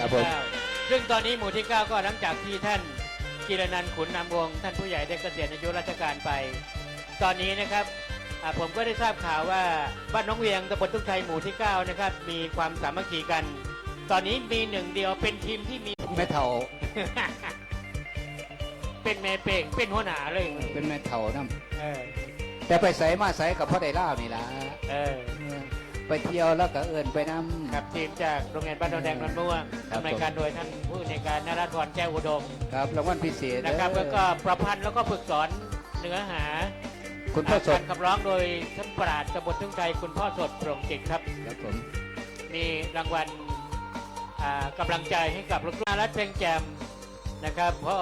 ครับผมเก้าซึ่งตอนนี้หมู่ที่ 9 ก็หลังจากที่ท่านกิรนันท์ขุนนำวงศ์ท่านผู้ใหญ่ได้เกษียณอายุราชการไป ตอนนี้นะครับอ่าผมก็ได้ทราบข่าวว่าบ้านน้องเวียงตำบลทุ่งไทยหมู่ที่ 9 นะครับ มีความสามัคคีกัน ตอนนี้มีหนึ่งเดียวเป็นทีมที่มี แม่เฒ่าเป็นแม่เป่งเป็นหัวหน้าเลยเป็นแม่เฒ่านำเออแต่ไปใส่มาใส่กับพ่อได้ล่าวนี่ล่ะ เออเออ ไปเที่ยวแล้วก็เอินไปนำครับทีมจากโรงเรียนบ้านดอนแดงนนท์ม่วงครับ ดำเนินการโดยท่านผู้ในวยการนราธรแก้วอุดมครับรางวัลพิเศษนะครับเด้แล้อวก็ประพันธ์แล้วก็ฝึกสอนเนื้อหาคุณพ่อสดการขับร้องโดยท่านปราดตำบลทุ่งไทยคุณพ่อสดโปร่งจิตครับครับผมมีรางวัลอ่ากำลังใจให้กับลูกๆรัฐเพลงแจมนะครับพอ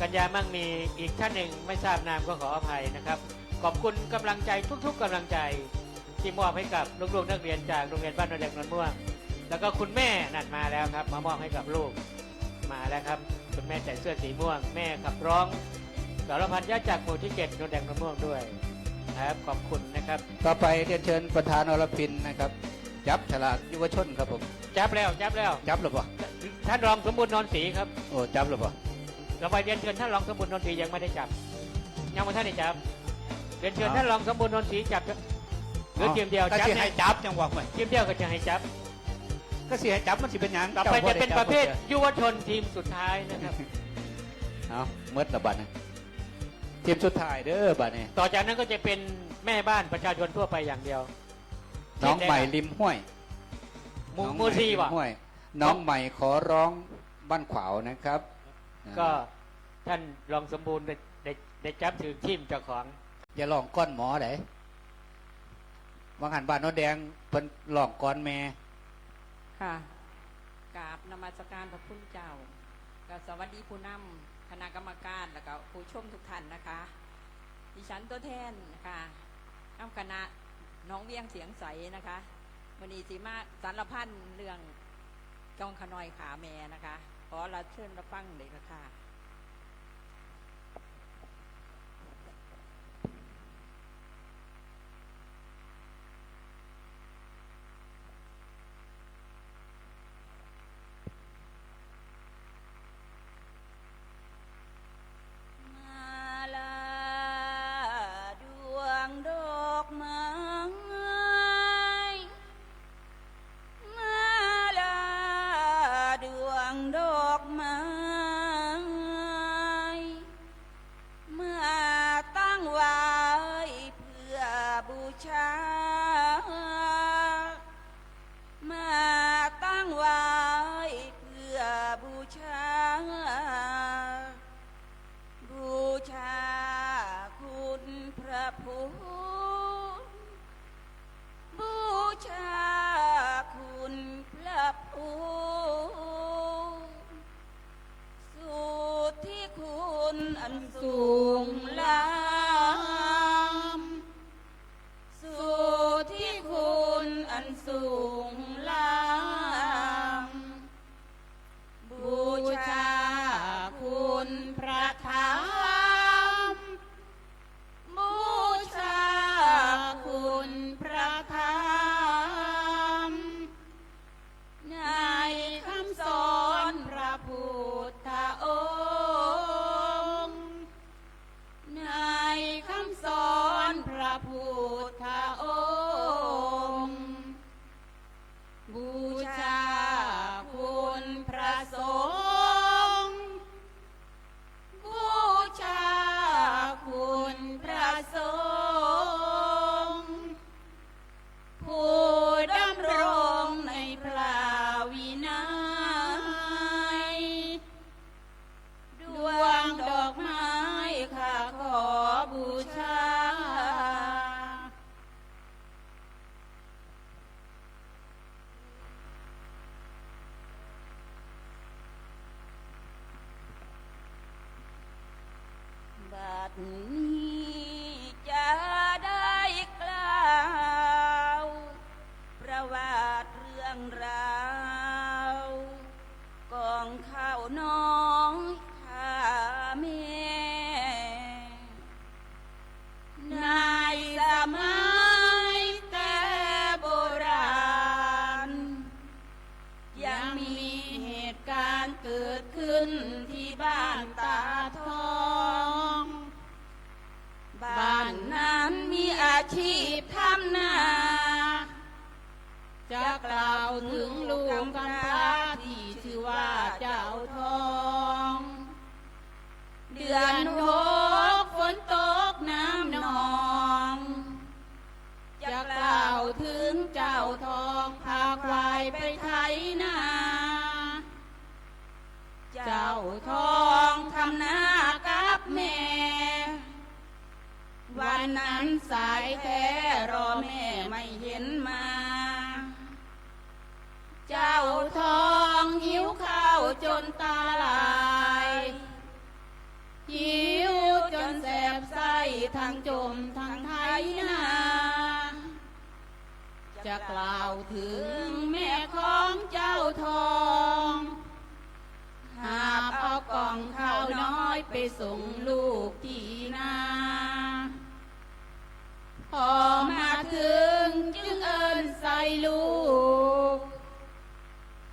กัญญามั่งมีอีกท่านหนึ่งไม่ทราบนามก็ขออภัยนะครับ ขอบคุณกำลังใจทุกๆกำลังใจ ที่มอบให้กับลูกๆนักเรียนจากโรงเรียนบ้านนนท์แดงนนท์ม่วง แล้วก็คุณแม่นั่นมาแล้วครับ มามอบให้กับลูกมาแล้วครับ คุณแม่ใส่เสื้อสีม่วง แม่ขับร้องสารพันยะจากหมู่ที่เจ็ดนนท์แดงนนท์ม่วงด้วยครับขอบคุณนะครับ ต่อไปเรียนเชิญประธานอรพินนะครับ จับฉลากยุวชนครับผม จับแล้วจับแล้วจับหรือเปล่าท่านรองสมบูรณ์นนศรีครับโอ้จับหรือเปล่าเราไปเรียนเชิญท่านรองสมบูรณ์นนทรียังไม่ได้จับยังไม่ท่านได้จับเรียนเชิญอ๋อท่านรองสมบูรณ์นนทรีจับ หรือทีมเดียวก็จับสิเนี่ให้ยจับจังหวะไปทีมเดียวก็จะให้จับ ก็สิให้จับมันสิเป็นหยังต่อไปจ้าบ่จะด้เป็นจับประเภทบ่ยุวชนทีมสุดท้ายนะครับ เอาเมื่อละบัดนะทีมสุดท้ายเด้อบัดนี้ต่อจากนั้นก็จะเป็นแม่บ้านประชาชนทั่วไปอย่างเดียวน้องใหม่ริมห้วยหมูน้องหมูใหซีริวะห้วย น้องใหม่ขอร้องบ้านขวาวนะครับก็ท่านรองสมบูรณ์ได้ได้ได้จับถือทีมเจ้าของ อย่าลองก้อนหมอไหน วังหันบ้านโนนแดงเพิ่นลองก้อนแม่ ค่ะกราบนมัสการพระคุณเจ้ากับสวัสดีผู้นำคณะกรรมการแล้วก็ผู้ชมทุกท่านนะคะ ดิฉันตัวแทนนะคะน้ำคณะน้องเวียงเสียงใสนะคะวันนี้สีมาสารพันเรื่องจองขนอยขาแม่นะคะ ขอเราเชิญรับฟังเลยค่ะ พ บูชา นี้จะได้กล่าวประวัติเรื่องราวกองข้าวน้องข้าแม่ในสมัยแต่โบราณ ยังมีเหตุการณ์เกิดขึ้นที่บ้านตา ชีพทำนาจะกล่าวถึงลูกกำพร้าที่ชื่อว่าเจ้าทอง เดือนหกฝนตกน้ำนอง จะกล่าวถึงเจ้าทอง กล่าวถึงแม่ของเจ้าทอง หาบเอากล่องข้าวน้อยไปส่งลูกที่นาพอมาถึงจึงเอินใส่ลูก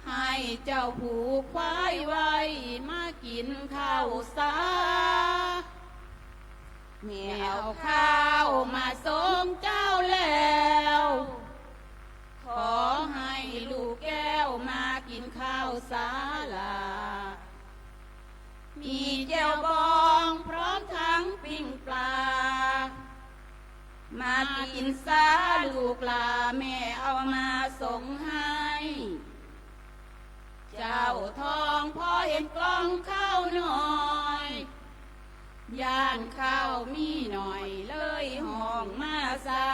ให้เจ้าผูกควายไว้มากินข้าวสาแม่เอาข้าวมาส่งเจ้าแล้ว นข้าวสาลา มีเจวบองพร้อมทั้งปิ้งปลา มากินซาลูกลาแม่เอามาส่งให้ เจ้าทองพอเห็นกล้องข้าวหน่อยย่านข้าวมีหน่อยเลยห้องมาใส่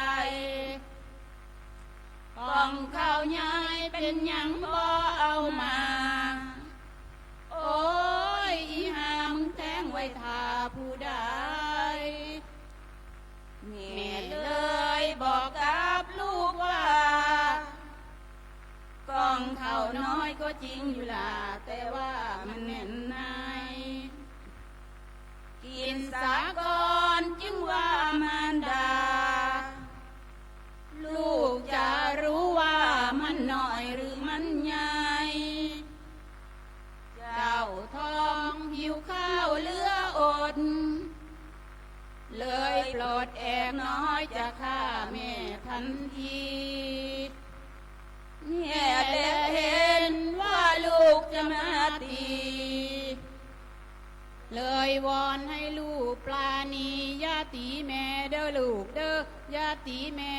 กล้องข้าวใหญ่เป็นยังบ่เอามา น้อยก็จริงอยู่ล่ะแต่ว่ามันแน่นในกินสากรจึงว่ามารดา ตีแม่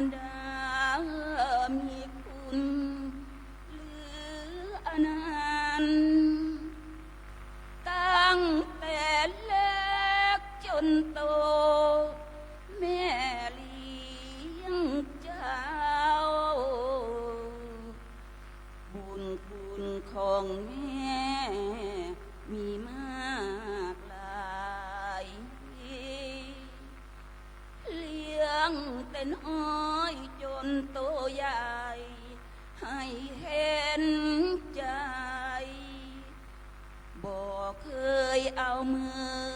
ารดามีคุณเหลืออนันต์ตั้งแต่เล็กจนโต แม่เลี้ยงเจ้า บุญคุณของแม่มีมากหลายเลี้ยงแต่น้อยจ นโตใหญ่ ให้เห็นใจ บอกเคยเอามือ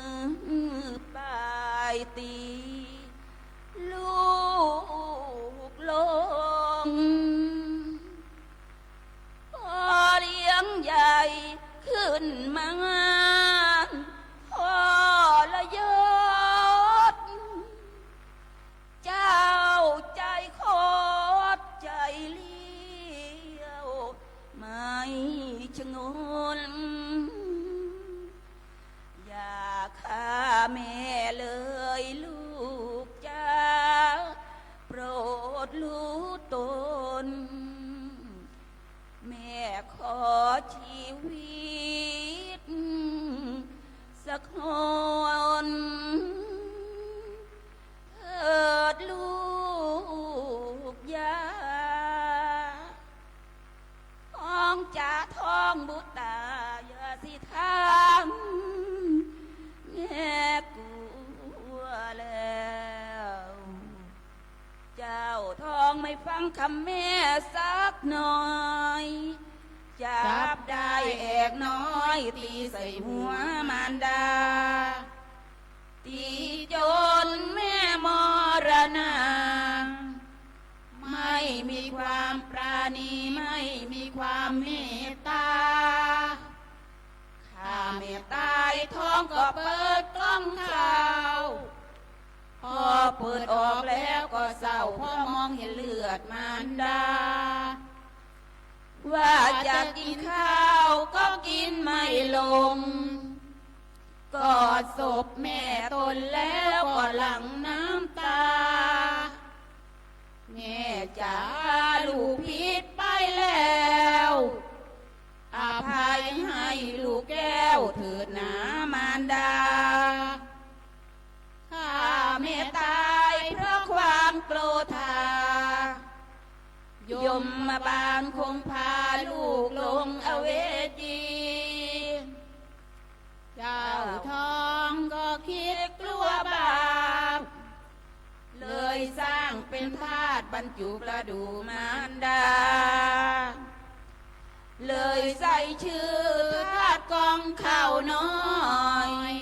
ก็เปิดกล้องข่าว พอเปิดออกแล้วก็เศร้าพราะมองเห็นเลือดมารดา ว่าจะกินข้าวก็กินไม่ลงกอดศพแม่ตนแล้วก็หลังน้ำตา แม่จ๋าลูกผิด มมาบาลคงพาลูกลงอเวจีเจ้าทองก็คิดกลัวบาป เลยสร้างเป็นธาตุบรรจุกระดูมารดา เลยใส่ชื่อธาตุกองข้าวน้อย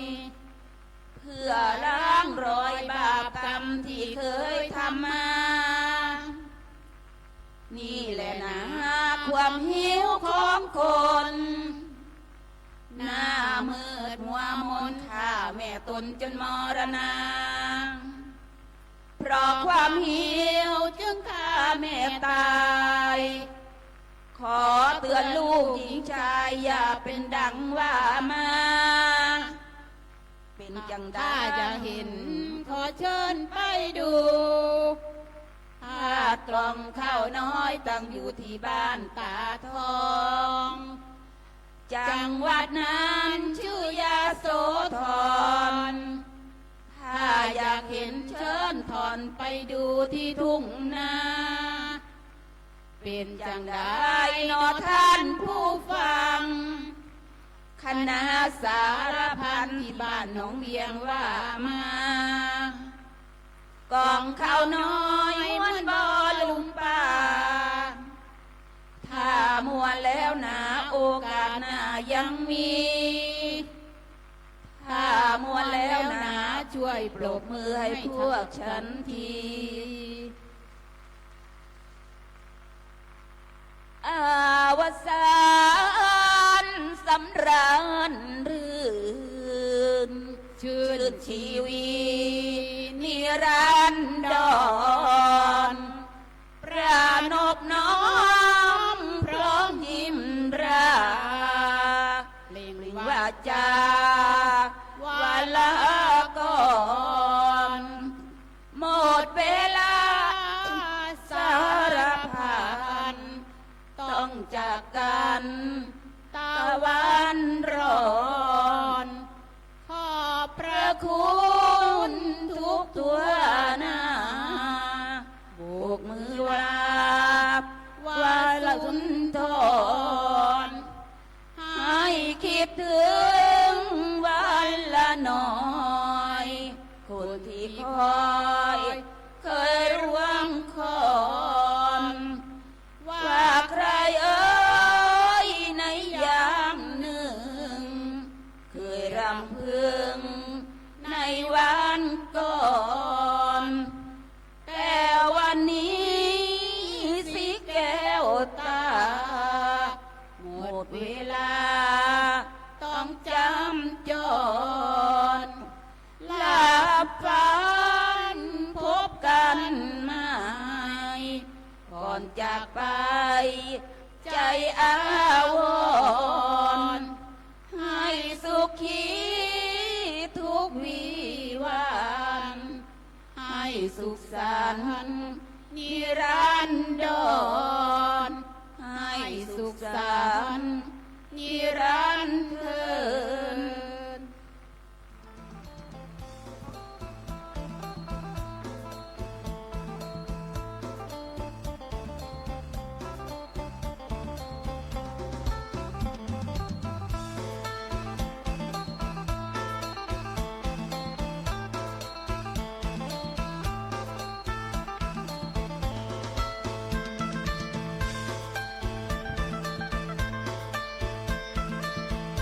เพื่อล้างรอยบาปกรรมที่เคย ความหิวของคน หน้ามืดหัวมนข้าแม่ตนจนมรณา เพราะความหิวจึงฆ่าแม่ตาย ขอเตือนลูกหญิงชายอย่าเป็นดังว่ามา เป็นจังได้จะเห็น ขอเชิญไปดู กล่องข้าวน้อยตั้งอยู่ที่บ้านตาทอง จังหวัดนั้นชื่อยาโสธร ถ้าอยากเห็นเชิญถอนไปดูที่ทุ่งนา เป็นจังได้นอท่านผู้ฟัง คณะสารพันที่บ้านหนองเวียงว่ามา กองข้าวน้อยมันบอลุมป่าถ้ามัวแล้วนะโอกาสหน้ายังมี ถ้ามัวแล้วนะช่วยปรบมือให้พวกฉันทีอาวสานสำราญรื่นชื่นชีวีนิรัน อนหมดเวลาสารพันต้องจากกันำจรหลับฝันพบกันใหม่ก่อนจากไป ใจอาวรณ์ให้สุขีทุกวีวันให้สุขสันต์นิรันดรให้สุขสันต์นิรัน